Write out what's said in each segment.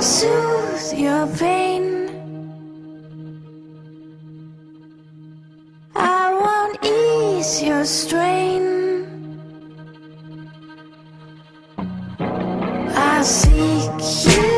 soothe your pain. I won't ease your strain. I seek you.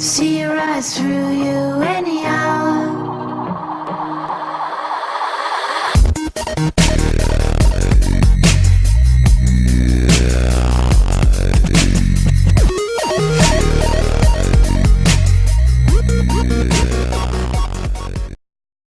See your eyes through you anyhow.